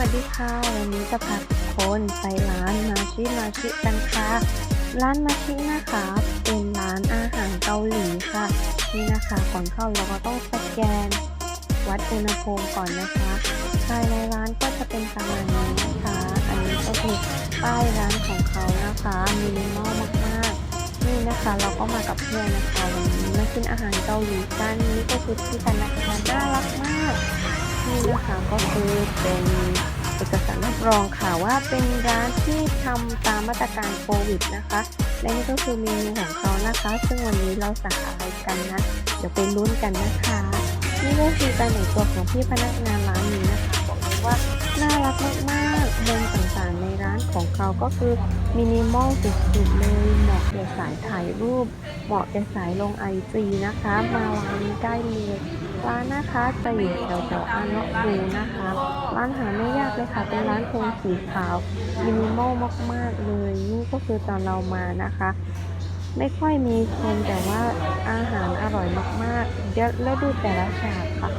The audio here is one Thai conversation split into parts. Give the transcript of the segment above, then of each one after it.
วัสดีค่ะ วันนี้จะพาทุกคนไปร้านมาชิมาชิกันค่ะ ร้านมาชินะคะเป็นร้านอาหารเกาหลีค่ะ นี่นะคะก่อนเข้าเราก็ต้องสแกน วัดอุณหภูมิก่อนนะคะภายในร้านก็จะเป็นประมาณนี้นะคะ อันนี้ก็คือป้ายร้านของเขานะคะมินิมอลมากๆ นี่นะคะเราก็มากับเพื่อนนะคะวันนี้มากินอาหารเกาหลีกันนี่ก็คือที่พนักงานน่ารักมาก นี่นะคะก็คือเป็น เอกสารรับรองค่ะว่าเป็นร้านที่ทำตามมาตรการโควิดนะคะ และนี่ก็คือเมนูของเขานะคะ ซึ่งวันนี้เราสั่งอะไรกันนะ เดี๋ยวไปลุ้นกันนะคะ นี่ก็คือการแต่งตัวของพี่พนักงานร้านนี้นะคะบอกเลยว่าน่ารักมากๆมุมต่างๆในร้านของเขาก็คือมินิมอลสุดๆเลยเหมาะแก่สายถ่ายรูป เหมาะแก่สายลงไอจีนะคะ มาร้านนี้ได้เลย ร้านนะคะจะอยู่แถวแถวๆอันเลาะดูนะคะ ร้านหาไม่ยากเลยค่ะ เป็นร้านโทนสีขาวมินิมอลมาก ๆ เลย นี่ก็คือตอนเรามานะคะ ไม่ค่อยมีคนแต่ว่าอาหารอร่อยมากๆเดี๋ยวแล้วดูแต่ละฉากค่ะ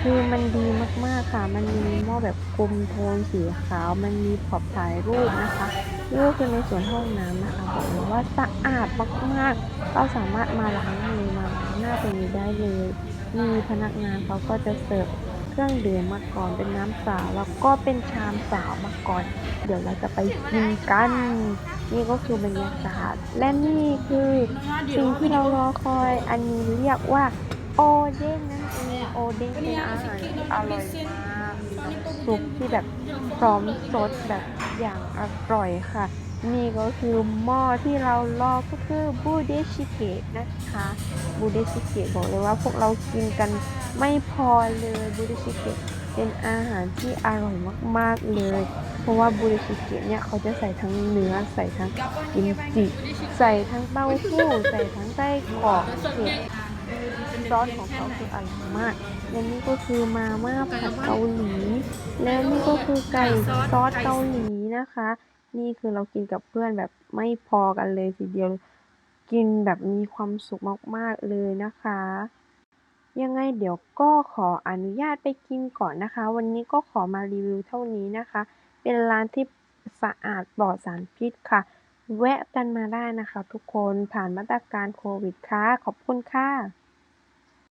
คือมันดีมากๆค่ะ มันมีหม้อแบบกลมโทนสีขาว มันมีพอบถ่ายรูปนะคะนี่ก็คือในส่วนห้องน้ำนะคะบอกเลยว่าสะอาดมากๆ เราสามารถมาล้างมือมา หน้าตรงนี้ได้เลย มีพนักงานเขาก็จะเสิร์ฟเครื่องดื่มมาก่อนเป็นน้ำเปล่าแล้วก็เป็นชามเปล่ามาก่อน เดี๋ยวเราจะไปกินกัน นี่ก็คือบรรยากาศ และนี่คือสิ่งที่เรารอคอยอันนี้เรียกว่าโอเด้งนั่นเองโอเด้งเป็นอาหารที่อร่อยมากมีซุปที่แบบพร้อมสดแบบอย่างอร่อยค่ะ นี่ก็คือหม้อที่เรารอก็คือบูเดชิเกะนะคะ บูเดชิเกะบอกเลยว่าพวกเรากินกันไม่พอเลยบูเดชิเกะเป็นอาหารที่อร่อยมากๆเลย เพราะว่าบูเดชิเกะเนี่ยเขาจะใส่ทั้งเนื้อใส่ทั้งกิมจิใส่ทั้งเต้าหู้ใส่ทั้งไส้กรอกเผ็ดซอสของเขาคืออร่อยมาก และนี่ก็คือมาม่าผัดเกาหลี แล้วนี่ก็คือไก่ซอสเกาหลีนะคะ นี่คือเรากินกับเพื่อนแบบไม่พอกันเลยทีเดียว กินแบบมีความสุขมาก ๆ เลยนะคะ ยังไงเดี๋ยวก็ขออนุญาตไปกินก่อนนะคะ วันนี้ก็ขอมารีวิวเท่านี้นะคะ เป็นร้านที่สะอาดปลอดสารพิษค่ะ แวะกันมาได้นะคะทุกคนผ่านมาตรการโควิดค่ะ ขอบคุณค่ะ